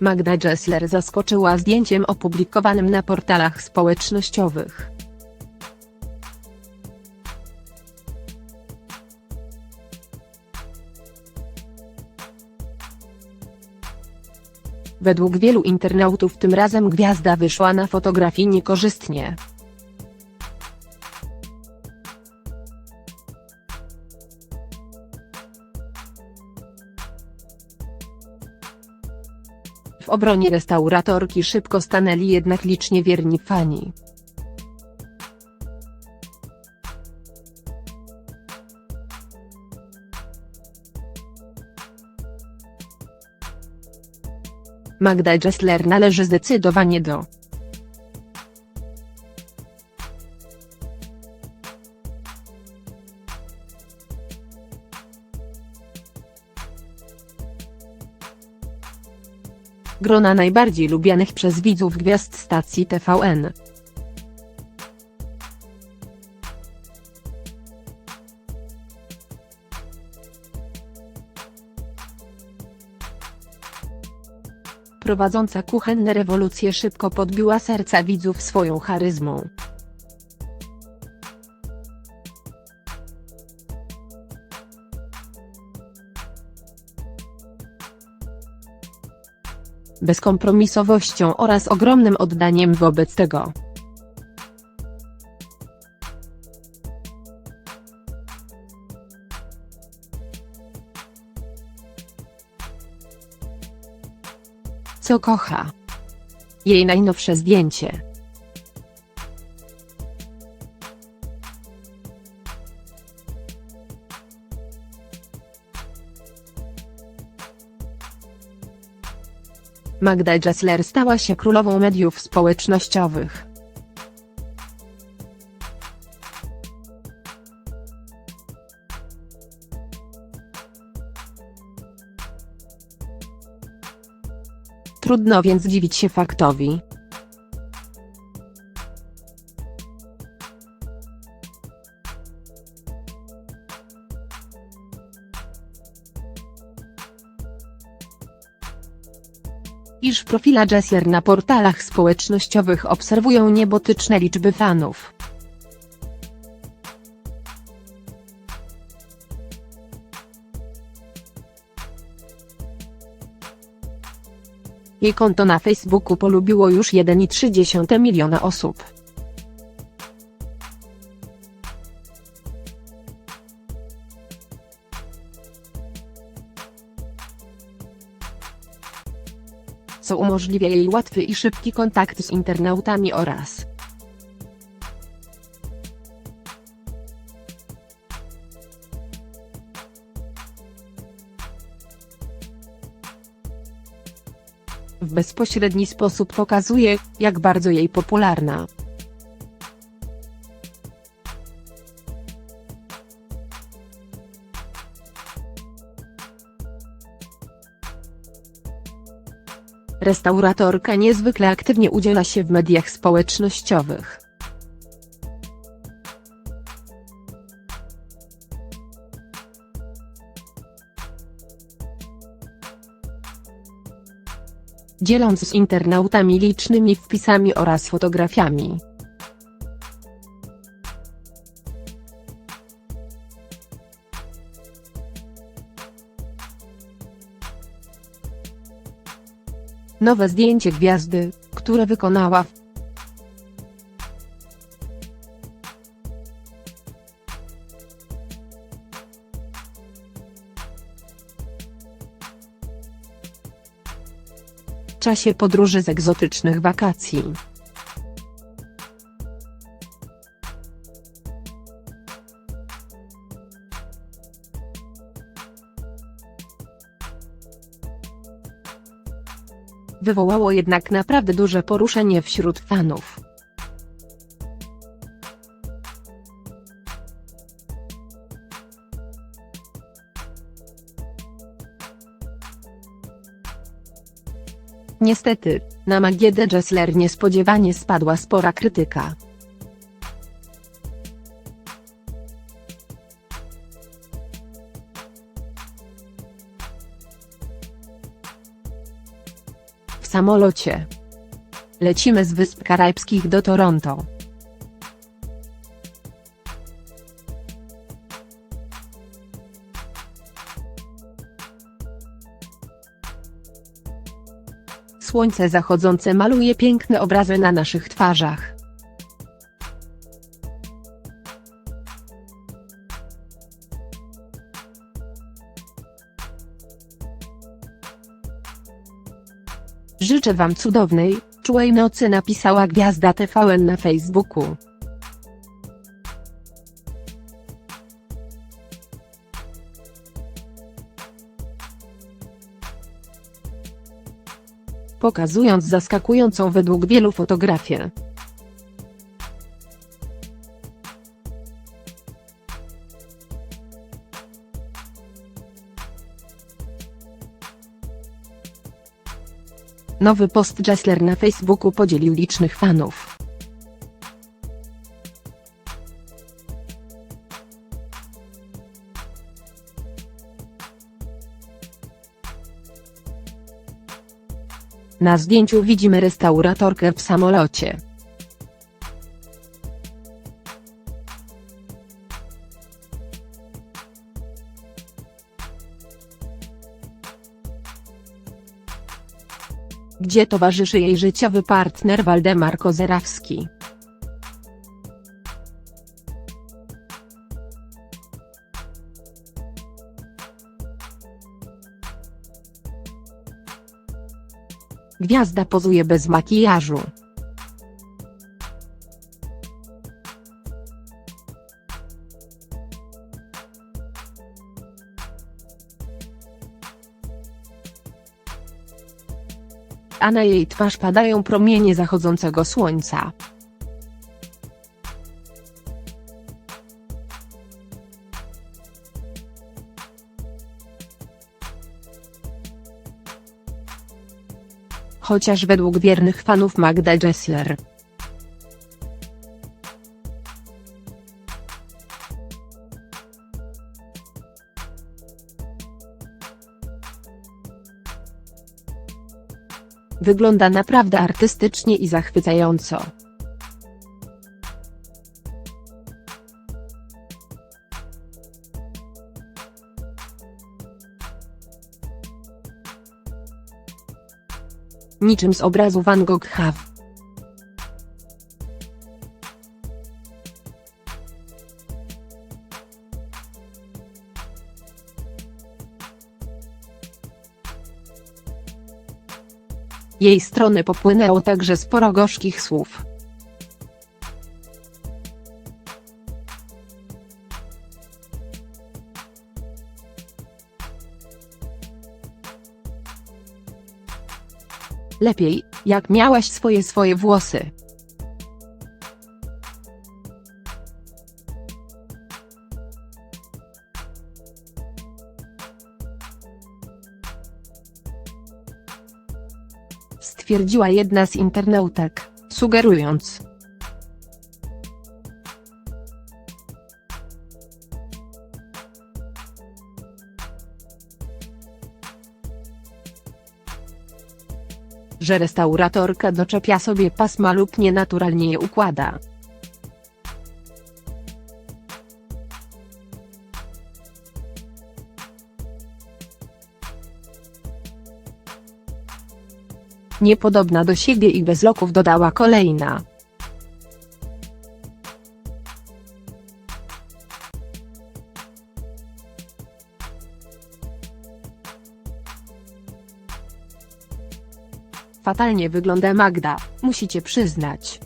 Magda Gessler zaskoczyła zdjęciem opublikowanym na portalach społecznościowych. Według wielu internautów tym razem gwiazda wyszła na fotografii niekorzystnie. W obronie restauratorki szybko stanęli jednak licznie wierni fani. Magda Gessler należy zdecydowanie do grona najbardziej lubianych przez widzów gwiazd stacji TVN. Prowadząca kuchenne rewolucje szybko podbiła serca widzów swoją charyzmą. Bezkompromisowością oraz ogromnym oddaniem wobec tego. Co kocha? Jej najnowsze zdjęcie. Magda Gessler stała się królową mediów społecznościowych. Trudno więc dziwić się faktowi, iż profila Gessler na portalach społecznościowych obserwują niebotyczne liczby fanów. Jej konto na Facebooku polubiło już 1,3 miliona osób. Co umożliwia jej łatwy i szybki kontakt z internautami oraz w bezpośredni sposób pokazuje, jak bardzo jej popularna. Restauratorka niezwykle aktywnie udziela się w mediach społecznościowych. Dzieląc z internautami licznymi wpisami oraz fotografiami. Nowe zdjęcie gwiazdy, które wykonała w czasie podróży z egzotycznych wakacji. Wywołało jednak naprawdę duże poruszenie wśród fanów. Niestety, na Magiedę Gessler niespodziewanie spadła spora krytyka. Samolocie. Lecimy z Wysp Karibskich do Toronto. Słońce zachodzące maluje piękne obrazy na naszych twarzach. Życzę Wam cudownej, czułej nocy napisała gwiazda TVN na Facebooku. Pokazując zaskakującą według wielu fotografię. Nowy post Jessler na Facebooku podzielił licznych fanów. Na zdjęciu widzimy restauratorkę w samolocie. Gdzie towarzyszy jej życiowy partner Waldemar Kozerawski. Gwiazda pozuje bez makijażu. A na jej twarz padają promienie zachodzącego słońca. Chociaż według wiernych fanów Magda Gessler. Wygląda naprawdę artystycznie i zachwycająco. Niczym z obrazu Van Gogha. Jej strony popłynęło także sporo gorzkich słów. Lepiej, jak miałaś swoje swoje włosy. Stwierdziła jedna z internautek, sugerując. że restauratorka doczepia sobie pasma lub nienaturalnie je układa. Niepodobna do siebie i bez loków dodała kolejna. Fatalnie wygląda Magda, musicie przyznać.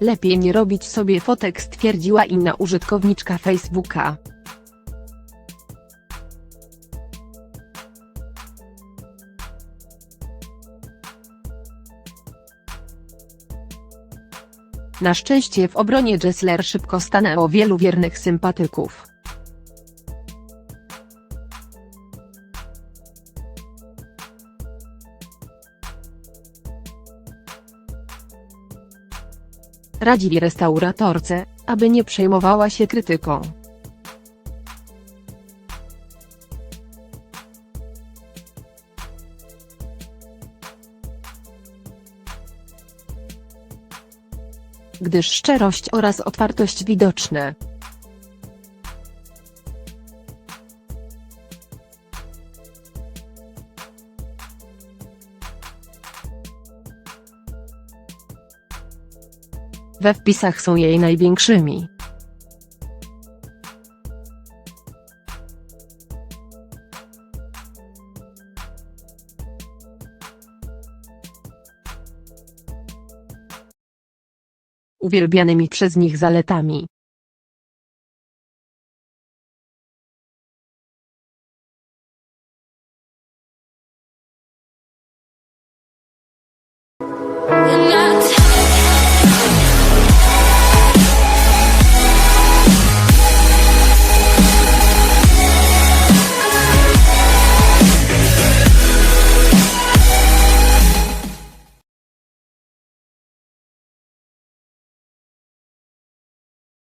Lepiej nie robić sobie fotek stwierdziła inna użytkowniczka Facebooka. Na szczęście w obronie Jessler szybko stanęło wielu wiernych sympatyków. Radzili restauratorce, aby nie przejmowała się krytyką. Gdyż szczerość oraz otwartość widoczne. We wpisach są jej największymi. Uwielbianymi przez nich zaletami.